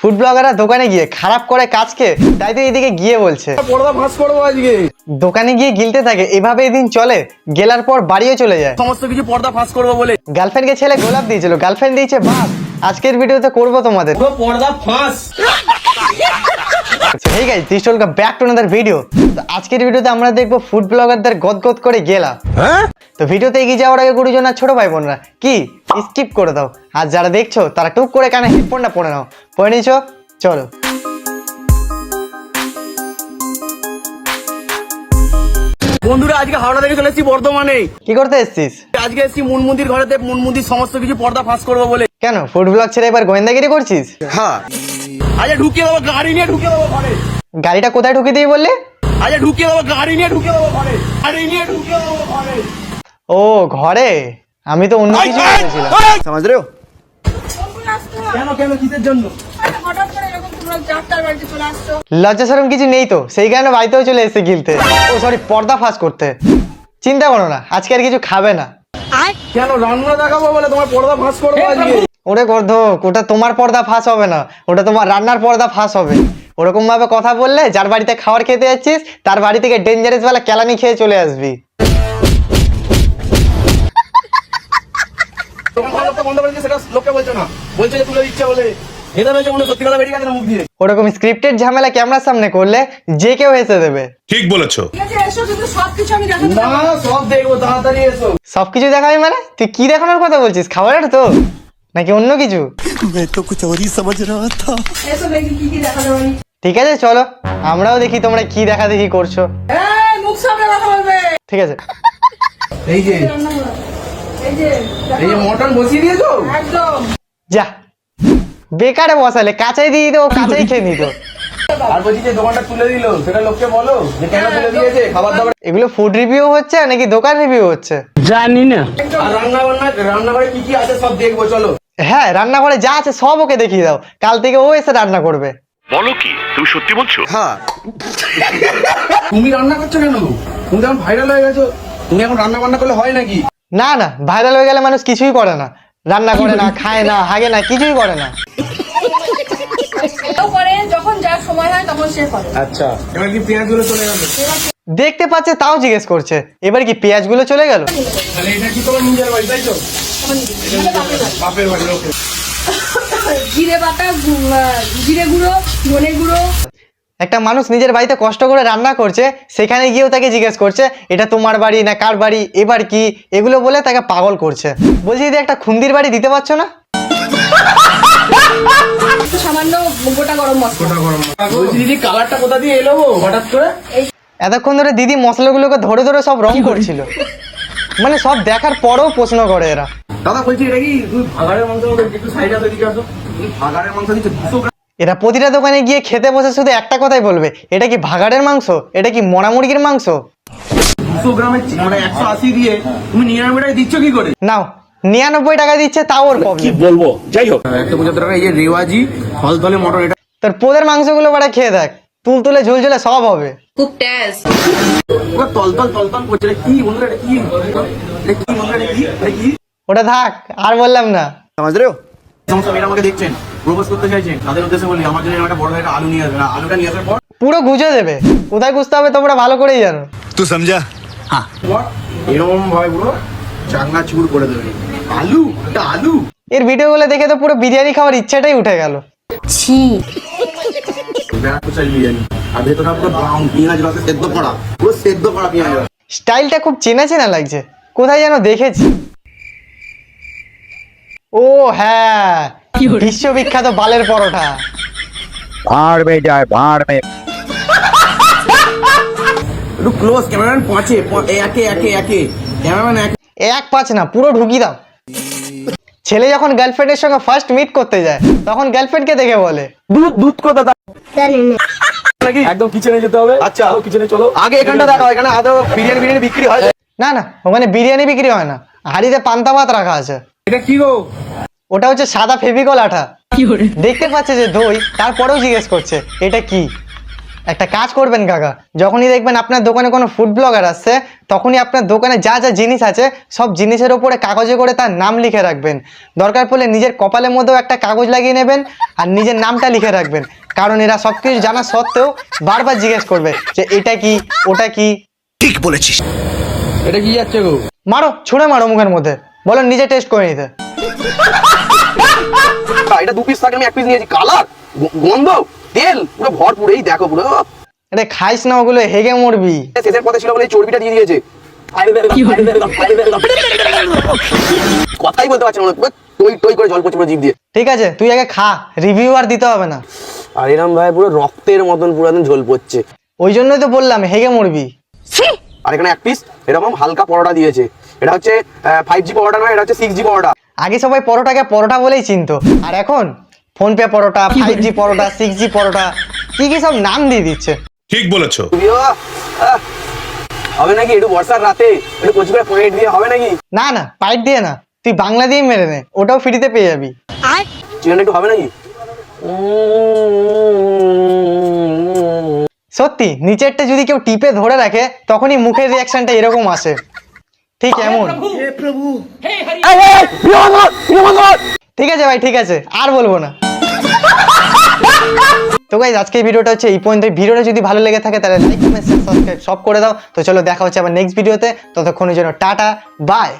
Food ব্লগাররা দোকানে গিয়ে খারাপ করে কাজকে তাই তো এদিকে গিয়ে বলছে। পর্দা ফাঁস করব আজকে। দোকানে গিয়ে গিলতে থাকে এভাবে এদিন চলে গেলার পর বাড়িও চলে যায়। সমস্ত কিছু পর্দা ফাঁস করব বলে। গার্লফ্রেন্ডকে ছেলে গোলাপ দিয়েছিল গার্লফ্রেন্ড দিয়েছে বাস আজকের ভিডিওতে করব তোমাদের। পর্দা ফাঁস hey guys this welcome back to another video তো আজকের ভিডিওতে আমরা দেখব ফুড ব্লগারদের গদগদ করে গেলা। তো ভিডিওতে এগিয়ে যাওয়ার আগে গুরুজন আর ছোট ভাই বোনরা কি? স্কিপ করে দাও। আর যারা দেখছ তারা টুক করে কানে হেডফোনটা পরে নাও। পরে নিছো? চলো। বন্ধুরা আজকে হাওড়া থেকে চলে এসেছি বর্ধমানে। কি করতে এসছিস? আজকে এসেছি মুনমুদির ঘরেতে মুনমুদির সমস্ত কিছু পর্দা ফাঁস করব বলে। কেন? ফুড ব্লগ ছেড়ে এবার গোয়েন্দাগিরি করছিস? হ্যাঁ। আজকে ঢুকিয়ে দেবো গাড়ি নিয়ে ঢুকিয়ে দেবো ঘরে। গাড়িটা কোথায় ঢুকে দিয়ে বললে? আজকে ঢুকিয়ে দেবো গাড়ি নিয়ে ঢুকিয়ে দেবো ঘরে। গাড়ি নিয়ে ঢুকিয়ে দেবো ঘরে। ও ঘরে? আমি তো অন্য কিছু ভেবেছিলাম সমাজ রে? কেন কেন কিসের জন্য? আরে লজ্জা সরম কিছু নেই তো? সেই কারণে বাড়িতেও চলে এসেছে গিলতে। ও সরি পর্দা ফাঁস করতে। চিন্তা করো না আজকে আর কিছু খাবে না। কেন রান্না দেখাবো বলে তোমার পর্দা ফাঁস করব আজকে? ওরে গর্ধক ওটা তোমার পর্দা ফাঁস হবে না। ওটা তোমার রান্নার পর্দা ফাঁস হবে। ওরকম ভাবে কথা বললে যার বাড়িতে খাবার খেতে যাচ্ছিস তার বাড়ি থেকে ডেঞ্জারাস বেলা কেলানি খেয়ে চলে আসবি। ওরকম স্ক্রিপ্টেড ঝামেলা ক্যামেরার সামনে করলে যে কেউ হেসে দেবে। ঠিক বলেছ। সবকিছু দেখাবি মানে? তুই কি দেখানোর কথা বলছিস? খাবারের তো। নাকি অন্য কিছু? ঠিক আছে চলো। আমরাও দেখি তোমরা কি দেখা দেখি করছ। ঠিক আছে। যা বেকারে বসালে কাঁচাই দিয়ে দিত কাঁচাই খেয়ে নিত এগুলো ফুড রিভিউ হচ্ছে নাকি দোকান রিভিউ হচ্ছে? আর রান্না বান্না রান্নাঘরে কি কি আছে সব দেখব চলো। হ্যাঁ রান্নাঘরে যা আছে সব ওকে দেখিয়ে দাও। কাল থেকে ও এসে রান্না করবে। বলো কি তুমি সত্যি বলছো? তুমি রান্না করছ কেন? তুমি যখন ভাইরাল হয়ে গেছো তুমি এখন রান্না বান্না করলে হয় নাকি? না না ভাইরাল হয়ে গেলে মানুষ কিছুই করে না। রান্না করে না খায় না হাগে না কিছুই করে না। করে যখন যার সময় হয় তখন সে করে। আচ্ছা এবার কি পেঁয়াজ চলে গেল? দেখতে পাচ্ছে তাও জিজ্ঞেস করছে। এবার কি পেঁয়াজগুলো চলে গেল? তাহলে এটা কি তোমার নিজের বাড়ি তাই তো? বাপের বাড়ি ওকে। জিরে বাটা জিরে গুঁড়ো ধনে গুঁড়ো। একটা মানুষ নিজের বাড়িতে কষ্ট করে রান্না করছে সেখানে গিয়েও তাকে জিজ্ঞেস করছে এটা তোমার বাড়ি না কার বাড়ি? এবার কি? এগুলো বলে তাকে পাগল করছে। বলছি দিদি একটা খুন্দির বাড়ি দিতে পারছ না? সামান্য গোটা গরম মশলা। দিদি কালারটা কোথা দিয়ে এলো হঠাৎ করে? এতক্ষণ ধরে দিদি মশলাগুলোকে ধরে ধরে সব রং করছিল। মানে সব দেখার পরেও প্রশ্ন করে এরা। দাদা বলছি এটা কি তুমি ভাগাড়ের মাংস একটু সাইড আছে দিকে আসো? তুমি ভাগাড়ের মাংস দিচ্ছ দুশো গ্রাম? এরা প্রতিটা দোকানে গিয়ে খেতে বসে শুধু একটা কথাই বলবে এটা কি ভাগাড়ের মাংস? এটা কি মরা মুরগির মাংস? দুশো গ্রামের মানে একশো আশি দিয়ে তুমি নিরানব্বই টাকা দিচ্ছ কি করে? নাও নিরানব্বই টাকা দিচ্ছে তাও ওর প্রবলেম বলব? যাই হোক। একশো পঁচাত্তর টাকা এই যে রেওয়াজি ফল তলে মটর এটা তোর পোদের মাংসগুলো বাড়া খেয়ে দেখ তুল তুলে ঝুল সব হবে। খুব ট্যাস ওটা থাক আর বললাম না। পুরো গুজে দেবে। কোথায় গুজতে হবে তোমরা ভালো করেই জানো। তুই এরকম পুরো চাঙ্গা চুর করে দেবে। আলু আলু। এর ভিডিওগুলো দেখে তো পুরো বিরিয়ানি খাওয়ার ইচ্ছাটাই উঠে গেল। ছি। বিরিয়ানি আর পুরো ব্রাউন পেঁয়াজ রসে সেদ্ধ করা। পুরো সেদ্ধ করা পেঁয়াজ স্টাইলটা খুব চেনা চেনা লাগছে? কোথায় যেন দেখেছি। ও হ্যাঁ। বিশ্ববিখ্যাত বালের পরোটা। যায় একটু ক্লোজ ক্যামেরাম্যান পাঁচে একে একে একে। ক্যামেরাম্যান এক। এক পাঁচ না পুরো ঢুকি দাও। ছেলে যখন গার্লফ্রেন্ডের সঙ্গে ফার্স্ট মিট করতে যায় তখন গার্লফ্রেন্ডকে দেখে বলে। দুধ দুধ কোথা একদম কিচেনে যেতে হবে। আচ্ছা। কিচেনে চলো। আগে এখানটা দেখো এখানে আদৌ বিরিয়ানি বিরিয়ানি বিক্রি হয়? না না ওখানে বিরিয়ানি বিক্রি হয় না। হাড়িতে পান্তা ভাত রাখা আছে। এটা কি গো? ওটা হচ্ছে সাদা ফেভিকল আঠা। দেখতে পাচ্ছে যে দই তারপরেও জিজ্ঞেস করছে এটা কি? একটা কাজ করবেন কাকা যখনই দেখবেন আপনার দোকানে কোনো ফুড ব্লগার আসছে তখনই আপনার দোকানে যা যা জিনিস আছে সব জিনিসের ওপরে কাগজে করে তার নাম লিখে রাখবেন। দরকার পড়লে নিজের কপালের মধ্যেও একটা কাগজ লাগিয়ে নেবেন আর নিজের নামটা লিখে রাখবেন। কারণ এরা সব কিছু জানা সত্ত্বেও বারবার জিজ্ঞেস করবে যে এটা কি? ওটা কি? ঠিক বলেছিস। এটা কি যাচ্ছে গো? মারো ছুঁড়ে মারো মুখের মধ্যে। বলো নিজে টেস্ট করে নিতে। এটা দু পিস থাকে আমি এক পিস নিয়েছি। কালার গন্ধ? তেল? পুরো ভরপুর এই দেখো পুরো। আরে খাইস না ওগুলো হেগে মরবি। শেষের পথে ছিল বলে চর্বিটা দিয়ে দিয়েছে। কথাই বলতে পারছে না টই টই করে জল পড়ছে পুরো জিভ দিয়ে। ঠিক আছে তুই আগে খা রিভিউ আর দিতে হবে না। আর এরম ভাই পুরো রক্তের মতন পুরো একদম ঝোল পড়ছে। ওই জন্যই তো বললাম হেগে মরবি। আর এখানে এক পিস এরকম হালকা পরোটা দিয়েছে। এটা হচ্ছে ফাইভ জি পরোটা নয় এটা হচ্ছে সিক্স জি পরোটা। আগে সবাই পরোটাকে পরোটা বলেই চিনতো। আর এখন? PhonePe paratha five G paratha six G paratha কি কি সব নাম দিয়ে দিচ্ছে? ঠিক বলেছ। হবে নাকি? একটু বর্ষার রাতে একটু কচি করে পয়েন্ট দিয়ে হবে নাকি? না না পাইট দিয়ে না। তুই বাংলা দিয়েই মেরে নে ওটাও ফ্রিতে পেয়ে যাবি। চিকেন একটু হবে নাকি? সত্যি নিচেরটা যদি কেউ টিপে ধরে রাখে তখনই মুখের রিয়াকশনটা এরকম আসে। ঠিক এমন। ঠিক আছে ভাই ঠিক আছে আর বলব না। তো গাইজ আজকে ভিডিওটা হচ্ছে এই পর্যন্ত ভিডিওটা যদি ভালো লেগে থাকে, তাহলে লাইক কমেন্ট সাবস্ক্রাইব সব করে দাও। তো চলো, দেখা হচ্ছে আবার নেক্সট ভিডিওতে ততক্ষণের জন্য টাটা বাই